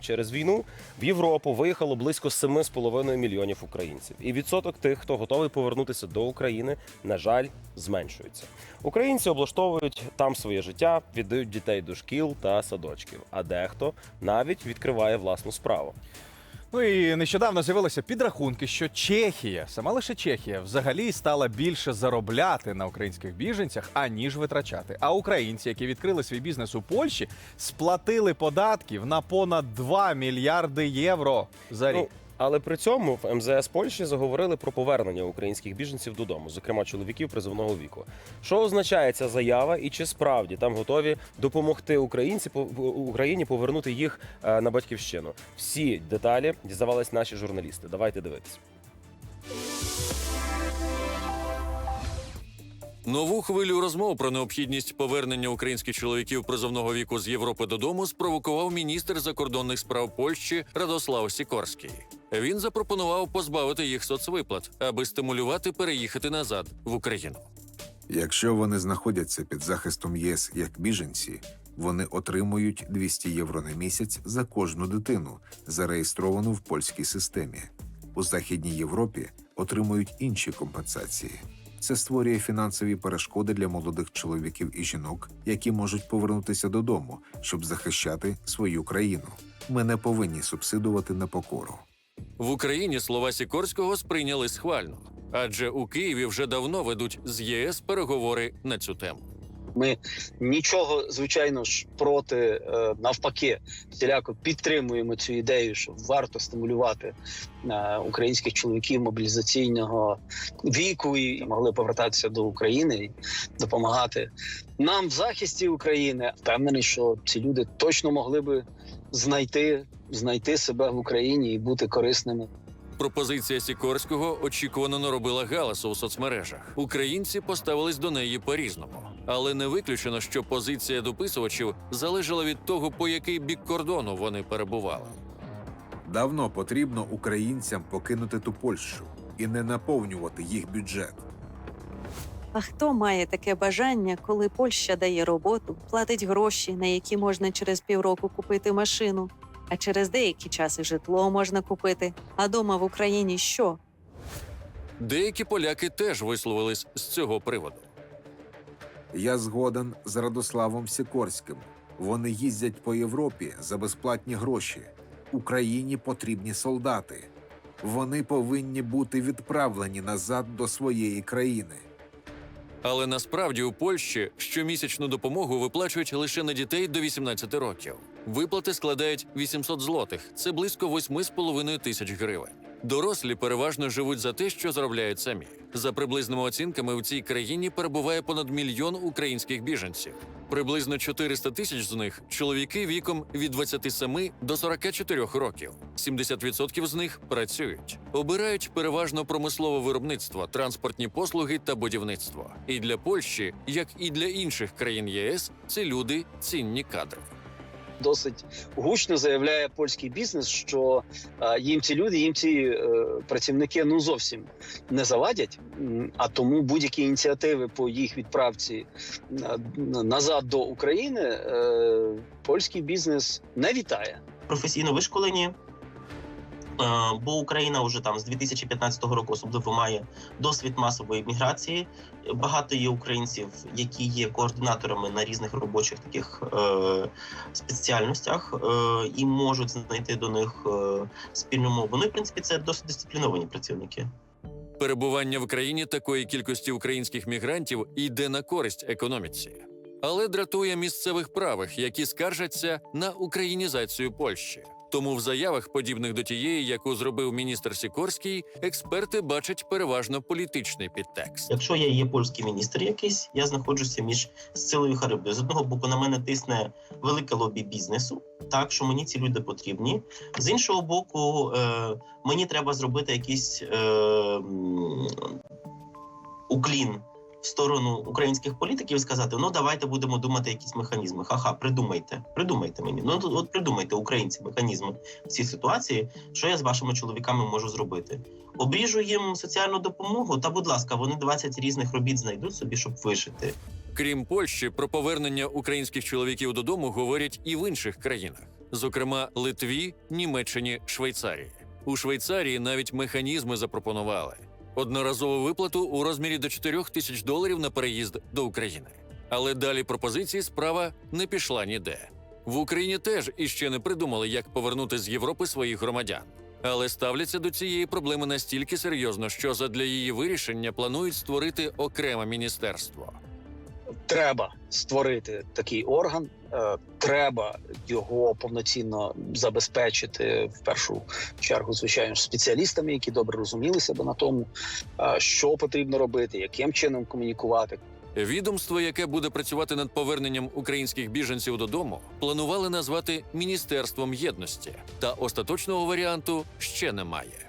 Через війну в Європу виїхало близько 7,5 мільйонів українців. І відсоток тих, хто готовий повернутися до України, на жаль, зменшується. Українці облаштовують там своє життя, віддають дітей до шкіл та садочків. А дехто навіть відкриває власну справу. Ну і нещодавно з'явилися підрахунки, що Чехія, сама лише Чехія, взагалі стала більше заробляти на українських біженцях, аніж витрачати. А українці, які відкрили свій бізнес у Польщі, сплатили податків на понад 2 мільярди євро за рік. Але при цьому в МЗС Польщі заговорили про повернення українських біженців додому, зокрема чоловіків призовного віку. Що означає ця заява, і чи справді там готові допомогти українці Україні повернути їх е, на батьківщину? Всі деталі дізнавались наші журналісти. Давайте дивитися. Нову хвилю розмов про необхідність повернення українських чоловіків призовного віку з Європи додому спровокував міністр закордонних справ Польщі Радослав Сікорський. Він запропонував позбавити їх соцвиплат, аби стимулювати переїхати назад в Україну. Якщо вони знаходяться під захистом ЄС як біженці, вони отримують 200 євро на місяць за кожну дитину, зареєстровану в польській системі. У Західній Європі отримують інші компенсації. Це створює фінансові перешкоди для молодих чоловіків і жінок, які можуть повернутися додому, щоб захищати свою країну. Ми не повинні субсидувати непокору. В Україні слова Сікорського сприйняли схвально, адже у Києві вже давно ведуть з єС переговори на цю тему. Ми нічого, звичайно ж, проти е, навпаки, всіляко підтримуємо цю ідею, що варто стимулювати е, українських чоловіків мобілізаційного віку і могли повертатися до України і допомагати нам в захисті України. Впевнений, що ці люди точно могли би знайти, знайти себе в Україні і бути корисними. Пропозиція Сікорського очікувано наробила галасу у соцмережах. Українці поставились до неї по-різному, але не виключено, що позиція дописувачів залежала від того, по який бік кордону вони перебували. Давно потрібно українцям покинути ту Польщу і не наповнювати їх бюджет. А хто має таке бажання, коли Польща дає роботу, платить гроші, на які можна через півроку купити машину, а через деякий час і житло можна купити. А дома в Україні що? Деякі поляки теж висловились з цього приводу. Я згоден з Радославом Сікорським. Вони їздять по Європі за безплатні гроші. Україні потрібні солдати. Вони повинні бути відправлені назад до своєї країни. Але насправді у Польщі щомісячну допомогу виплачують лише на дітей до 18 років. Виплати складають 800 злотих, це близько 8,5 тисяч гривень. Дорослі переважно живуть за те, що заробляють самі. За приблизними оцінками, в цій країні перебуває понад мільйон українських біженців. Приблизно 400 тисяч з них чоловіки віком від 27 до 44 років. 70% з них працюють, обирають переважно промислове виробництво, транспортні послуги та будівництво. І для Польщі, як і для інших країн ЄС, ці люди цінні кадри. Досить гучно заявляє польський бізнес, що е, їм ці люди, їм ці е, працівники ну зовсім не завадять. А тому будь-які ініціативи по їх відправці е, назад до України польський бізнес не вітає. професійно вишколені. Е, Бо Україна вже там з 2015 року особливо має досвід масової міграції. Багато є українців, які є координаторами на різних робочих таких е, спеціальностях е, і можуть знайти до них е, спільну мову. Ну і в принципі це досить дисципліновані працівники. Перебування в країні такої кількості українських мігрантів йде на користь економіці, але дратує місцевих правих, які скаржаться на українізацію Польщі. Тому в заявах, подібних до тієї, яку зробив міністр Сікорський, експерти бачать переважно політичний підтекст. Якщо я є польський міністр якийсь, я знаходжуся між силою і харибдою. З одного боку, на мене тисне велике лобі бізнесу, так що мені ці люди потрібні. З іншого боку, е, мені треба зробити якийсь е, уклін в сторону українських політиків сказати: ну давайте будемо думати якісь механізми. Ха-ха, придумайте, придумайте мені. Ну от придумайте українці механізми в цій ситуації, що я з вашими чоловіками можу зробити. Обріжу їм соціальну допомогу. Та, будь ласка, вони 20 різних робіт знайдуть собі, щоб вижити. Крім Польщі, про повернення українських чоловіків додому говорять і в інших країнах. зокрема Литві, Німеччині, Швейцарії. У Швейцарії навіть механізми запропонували одноразову виплату у розмірі до 4 тисяч доларів на переїзд до України. Але далі пропозиції справа не пішла ніде. В Україні теж іще не придумали, як повернути з Європи своїх громадян. Але ставляться до цієї проблеми настільки серйозно, що задля її вирішення планують створити окреме міністерство. треба створити такий орган. Е, Треба його повноцінно забезпечити в першу чергу, звичайно спеціалістами, які добре розумілися би на тому, е, що потрібно робити, яким чином комунікувати. Відомство, яке буде працювати над поверненням українських біженців додому, планували назвати Міністерством єдності, та остаточного варіанту ще немає.